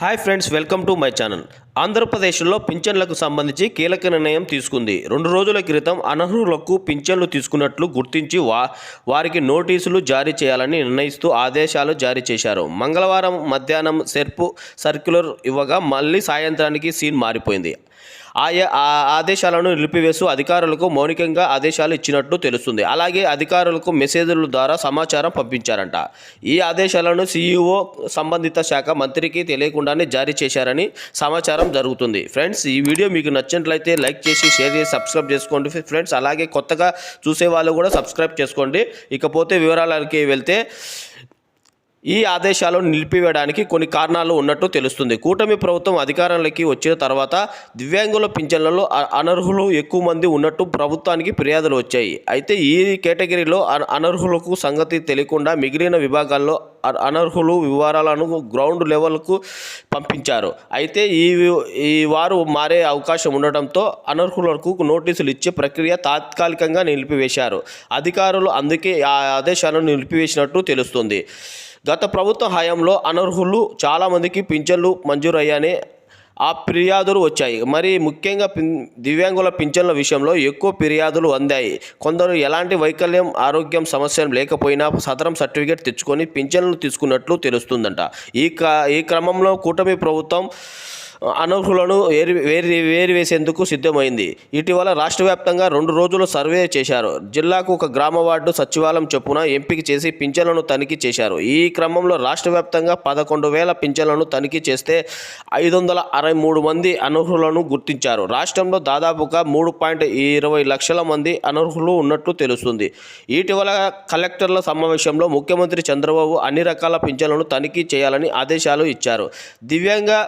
Hi friends welcome to my channel. ఆంధ్రప్రదేశ్లో పింఛన్లకు సంబంధించి కీలక నిర్ణయం తీసుకుంది. రెండు రోజుల క్రితం అనర్హులకు పింఛన్లు తీసుకున్నట్లు గుర్తించి వా వారికి నోటీసులు జారీ చేయాలని నిర్ణయిస్తూ ఆదేశాలు జారీ చేశారు. మంగళవారం మధ్యాహ్నం సెర్పు సర్క్యులర్ ఇవ్వగా మళ్ళీ సాయంత్రానికి సీన్ మారిపోయింది. ఆయా ఆ ఆదేశాలను నిలిపివేస్తూ అధికారులకు మౌనికంగా ఆదేశాలు ఇచ్చినట్టు తెలుస్తుంది. అలాగే అధికారులకు మెసేజ్ల ద్వారా సమాచారం పంపించారంట. ఈ ఆదేశాలను సీఈఓ సంబంధిత శాఖ మంత్రికి తెలియకుండానే జారీ చేశారని సమాచారం జరుగుతుంది. ఫ్రెండ్స్ ఈ వీడియో మీకు నచ్చినట్లయితే లైక్ చేసి షేర్ చేసి సబ్స్క్రైబ్ చేసుకోండి. ఫ్రెండ్స్ అలాగే కొత్తగా చూసే వాళ్ళు కూడా సబ్స్క్రైబ్ చేసుకోండి. ఇకపోతే వివరాలకి వెళ్తే ఈ ఆదేశాలను నిలిపివేయడానికి కొన్ని కారణాలు ఉన్నట్టు తెలుస్తుంది. కూటమి ప్రభుత్వం అధికారంలోకి వచ్చిన తర్వాత దివ్యాంగుల పింఛన్లలో అనర్హులు ఎక్కువ మంది ఉన్నట్టు ప్రభుత్వానికి ఫిర్యాదులు వచ్చాయి. అయితే ఈ కేటగిరీలో అనర్హులకు సంగతి తెలియకుండా మిగిలిన విభాగాల్లో అనర్హులు వివరాలను గ్రౌండ్ లెవెల్కు పంపించారు. అయితే ఈ ఈ వారు మారే అవకాశం ఉండటంతో అనర్హులకు నోటీసులు ఇచ్చే ప్రక్రియ తాత్కాలికంగా నిలిపివేశారు. అధికారులు అందుకే ఆ ఆదేశాలను నిలిపివేసినట్టు తెలుస్తుంది. గత ప్రభుత్వ హయాంలో అనర్హులు చాలామందికి పింఛన్లు మంజూరయ్యాయని ఆ ఫిర్యాదులు వచ్చాయి. మరి ముఖ్యంగా పిన్ దివ్యాంగుల పింఛన్ల విషయంలో ఎక్కువ ఫిర్యాదులు అందాయి. కొందరు ఎలాంటి వైకల్యం ఆరోగ్యం సమస్యలు లేకపోయినా సదరం సర్టిఫికేట్ తెచ్చుకొని పింఛన్లు తీసుకున్నట్లు తెలుస్తుందంట. ఈ క ఈ క్రమంలో కూటమి ప్రభుత్వం అనర్హులను వేరు వేరు వేరు వేసేందుకు సిద్ధమైంది. ఇటీవల రాష్ట్ర వ్యాప్తంగా రెండు రోజులు సర్వే చేశారు. జిల్లాకు ఒక గ్రామ వార్డు సచివాలయం చొప్పున ఎంపిక చేసి పింఛన్లను తనిఖీ చేశారు. ఈ క్రమంలో రాష్ట్ర వ్యాప్తంగా పదకొండు వేల పింఛన్లను తనిఖీ చేస్తే ఐదు వందల అరవై మూడు మంది అనర్హులను గుర్తించారు. రాష్ట్రంలో దాదాపుగా మూడు పాయింట్ ఇరవై లక్షల మంది అనర్హులు ఉన్నట్లు తెలుస్తుంది. ఇటీవల కలెక్టర్ల సమావేశంలో ముఖ్యమంత్రి చంద్రబాబు అన్ని రకాల పింఛన్లను తనిఖీ చేయాలని ఆదేశాలు ఇచ్చారు. దివ్యాంగ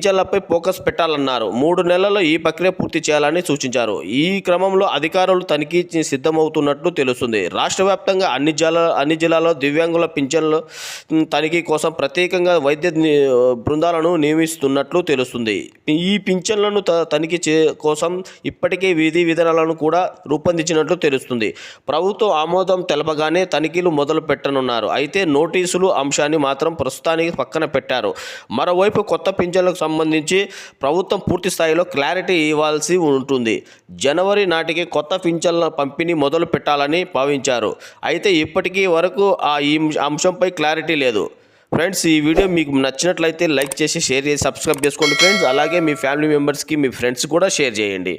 పింఛన్లపై ఫోకస్ పెట్టాలన్నారు. మూడు నెలల్లో ఈ ప్రక్రియ పూర్తి చేయాలని సూచించారు. ఈ క్రమంలో అధికారులు తనిఖీ సిద్ధమవుతున్నట్లు తెలుస్తుంది. రాష్ట్ర వ్యాప్తంగా అన్ని జిల్లా అన్ని జిల్లాల్లో దివ్యాంగుల పింఛన్లు తనిఖీ కోసం ప్రత్యేకంగా వైద్య ని- బృందాలను నియమిస్తున్నట్లు తెలుస్తుంది. ఈ పింఛన్లను తనిఖీ చే కోసం ఇప్పటికే విధి విధానాలను కూడా రూపొందించినట్లు తెలుస్తుంది. ప్రభుత్వం ఆమోదం తెలపగానే తనిఖీలు మొదలు పెట్టనున్నారు. అయితే నోటీసులు అంశాన్ని మాత్రం ప్రస్తుతానికి పక్కన పెట్టారు. మరోవైపు కొత్త పింఛన్లకు సంబంధించి ప్రభుత్వం పూర్తి స్థాయిలో క్లారిటీ ఇవ్వాల్సి ఉంటుంది. జనవరి నాటికి కొత్త పింఛన్ల పంపిణీ మొదలు పెట్టాలని భావించారు. అయితే ఇప్పటికీ వరకు ఆ ఈ అంశంపై క్లారిటీ లేదు. ఫ్రెండ్స్ ఈ వీడియో మీకు నచ్చినట్లయితే లైక్ చేసి షేర్ చేసి సబ్స్క్రైబ్ చేసుకోండి ఫ్రెండ్స్. అలాగే మీ ఫ్యామిలీ మెంబర్స్కి మీ ఫ్రెండ్స్ కూడా షేర్ చేయండి.